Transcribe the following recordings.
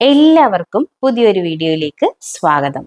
എല്ലാവർക്കും പുതിയൊരു വീഡിയോയിലേക്ക് സ്വാഗതം.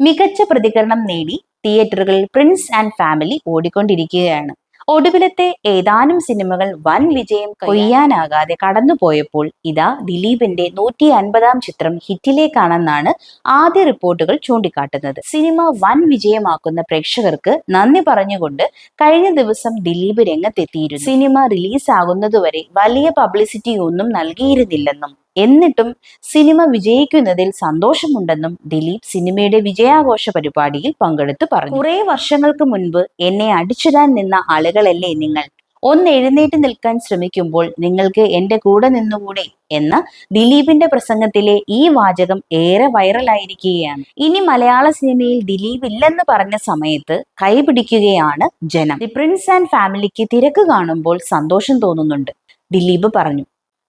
മികച്ച പ്രതികരണം നേടി തിയേറ്ററുകളിൽ പ്രിൻസ് ആൻഡ് ഫാമിലി ഓടിക്കൊണ്ടിരിക്കുകയാണ്. ഒടുവിലത്തെ ഏതാനും സിനിമകൾ വൻ വിജയം കൊയ്യാനാകാതെ കടന്നുപോയപ്പോൾ ഇതാ ദിലീപിന്റെ നൂറ്റി അൻപതാം ചിത്രം ഹിറ്റിലേക്കാണെന്നാണ് ആദ്യ റിപ്പോർട്ടുകൾ ചൂണ്ടിക്കാട്ടുന്നത്. സിനിമ വൻ വിജയമാക്കുന്ന പ്രേക്ഷകർക്ക് നന്ദി പറഞ്ഞുകൊണ്ട് കഴിഞ്ഞ ദിവസം ദിലീപ് രംഗത്തെത്തിയിരുന്നു. സിനിമ റിലീസ് ആകുന്നതുവരെ വലിയ പബ്ലിസിറ്റി ഒന്നും നൽകിയിരുന്നില്ലെന്നും എന്നിട്ടും സിനിമ വിജയിക്കുന്നതിൽ സന്തോഷമുണ്ടെന്നും ദിലീപ് സിനിമയുടെ വിജയാഘോഷ പരിപാടിയിൽ പങ്കെടുത്ത് പറഞ്ഞു. കുറെ വർഷങ്ങൾക്ക് മുൻപ് എന്നെ അടിച്ചിടാൻ നിന്ന ആളുകളല്ലേ നിങ്ങൾ? ഒന്ന് എഴുന്നേറ്റ് നിൽക്കാൻ ശ്രമിക്കുമ്പോൾ നിങ്ങൾക്ക് എന്റെ കൂടെ നിന്നുകൂടെ എന്ന ദിലീപിന്റെ പ്രസംഗത്തിലെ ഈ വാചകം ഏറെ വൈറലായിരിക്കുകയാണ്. ഇനി മലയാള സിനിമയിൽ ദിലീപ് ഇല്ലെന്ന് പറഞ്ഞ സമയത്ത് കൈപിടിക്കുകയാണ് ജനം. ദി പ്രിൻസ് ആൻഡ് ഫാമിലിക്ക് തിരക്ക് കാണുമ്പോൾ സന്തോഷം തോന്നുന്നുണ്ട് ദിലീപ് പറഞ്ഞു.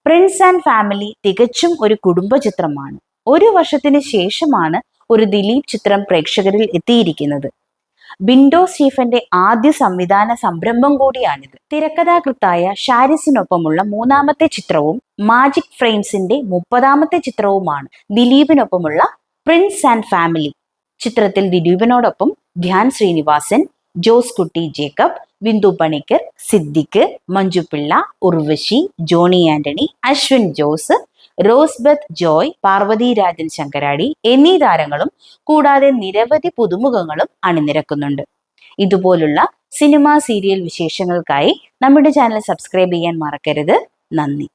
പ്രിൻസ് ആൻഡ് ഫാമിലി തികച്ചും ഒരു കുടുംബ ചിത്രമാണ് ഒരു വർഷത്തിന് ശേഷമാണ് ഒരു ദിലീപ് ചിത്രം പ്രേക്ഷകരിൽ എത്തിയിരിക്കുന്നത്. ബിൻഡോ സ്റ്റീഫന്റെ ആദ്യ സംവിധാന സംരംഭം കൂടിയാണിത്. തിരക്കഥാകൃത്തായ ഷാരിസിനൊപ്പമുള്ള മൂന്നാമത്തെ ചിത്രവും മാജിക് ഫ്രെയിംസിന്റെ മുപ്പതാമത്തെ ചിത്രവുമാണ് ദിലീപിനൊപ്പമുള്ള പ്രിൻസ് ആൻഡ് ഫാമിലി ചിത്രത്തിൽ ദിലീപിനോടൊപ്പം ധ്യാൻ ശ്രീനിവാസൻ ജോസ് കുട്ടി ജേക്കബ് ബിന്ദു പണിക്കർ സിദ്ദിഖ് മഞ്ജുപിള്ള ഉർവശി ജോണി ആന്റണി അശ്വിൻ ജോസ് റോസ്ബത്ത് ജോയ് പാർവതി രാജൻ ശങ്കരാടി എന്നീ താരങ്ങളും കൂടാതെ നിരവധി പുതുമുഖങ്ങളും അണിനിരക്കുന്നുണ്ട്. ഇതുപോലുള്ള സിനിമ സീരിയൽ വിശേഷങ്ങൾക്കായി നമ്മുടെ ചാനൽ സബ്സ്ക്രൈബ് ചെയ്യാൻ മറക്കരുത്. നന്ദി.